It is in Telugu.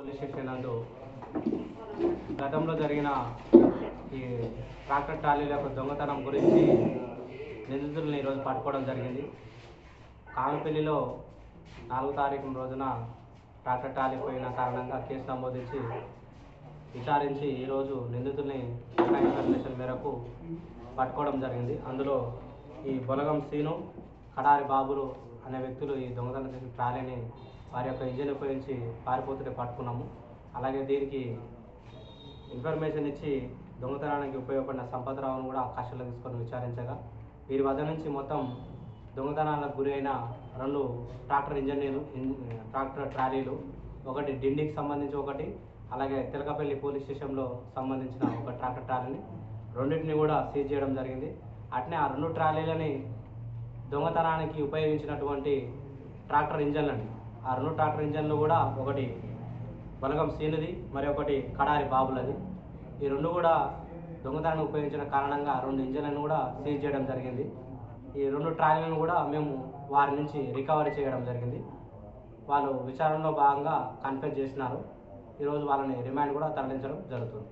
పోలీస్ స్టేషన్ నందు గతంలో జరిగిన ఈ ట్రాక్టర్ ట్రాలీల యొక్క దొంగతనం గురించి నిందితులను ఈరోజు పట్టుకోవడం జరిగింది. కామపల్లిలో నాలుగో తారీఖు రోజున ట్రాక్టర్ ట్రాలీ పోయిన కారణంగా కేసు నమోదించి విచారించి ఈరోజు నిందితుల్ని ఇన్ఫర్మేషన్ మేరకు పట్టుకోవడం జరిగింది. అందులో ఈ బొలగం సీను కడారి బాబులు అనే వ్యక్తులు ఈ దొంగతనం చేసిన ట్రాలీని వారి యొక్క ఇంజిన్ ఉపయోగించి పారిపోతుంటే పట్టుకున్నాము. అలాగే దీనికి ఇన్ఫర్మేషన్ ఇచ్చి దొంగతనానికి ఉపయోగపడిన సంపతరావును కూడా ఆకర్షణలో తీసుకొని విచారించగా వీరి వద్ద నుంచి మొత్తం దొంగతనాలకు గురి అయిన రెండు ట్రాక్టర్ ఇంజనీర్లు ట్రాక్టర్ ట్రాలీలు ఒకటి డిండికి సంబంధించి ఒకటి అలాగే తిలకపల్లి పోలీస్ స్టేషన్లో సంబంధించిన ఒక ట్రాక్టర్ ట్రాలీని రెండింటిని కూడా సీజ్ చేయడం జరిగింది. అట్నే ఆ రెండు ట్రాలీలని దొంగతనానికి ఉపయోగించినటువంటి ట్రాక్టర్ ఇంజన్లండి. ఆ రెండు ట్రాక్టర్ ఇంజన్లు కూడా ఒకటి బలగం సీనుది మరి ఒకటి కడారి బాబులది. ఈ రెండు కూడా దొంగతనాన్ని ఉపయోగించిన కారణంగా రెండు ఇంజన్లను కూడా సీజ్ చేయడం జరిగింది. ఈ రెండు ట్రాలీలను కూడా మేము వారి నుంచి రికవరీ చేయడం జరిగింది. వాళ్ళు విచారణలో భాగంగా కన్ఫ్యూజ్ చేసినారు. ఈరోజు వాళ్ళని రిమాండ్ కూడా తరలించడం జరుగుతుంది.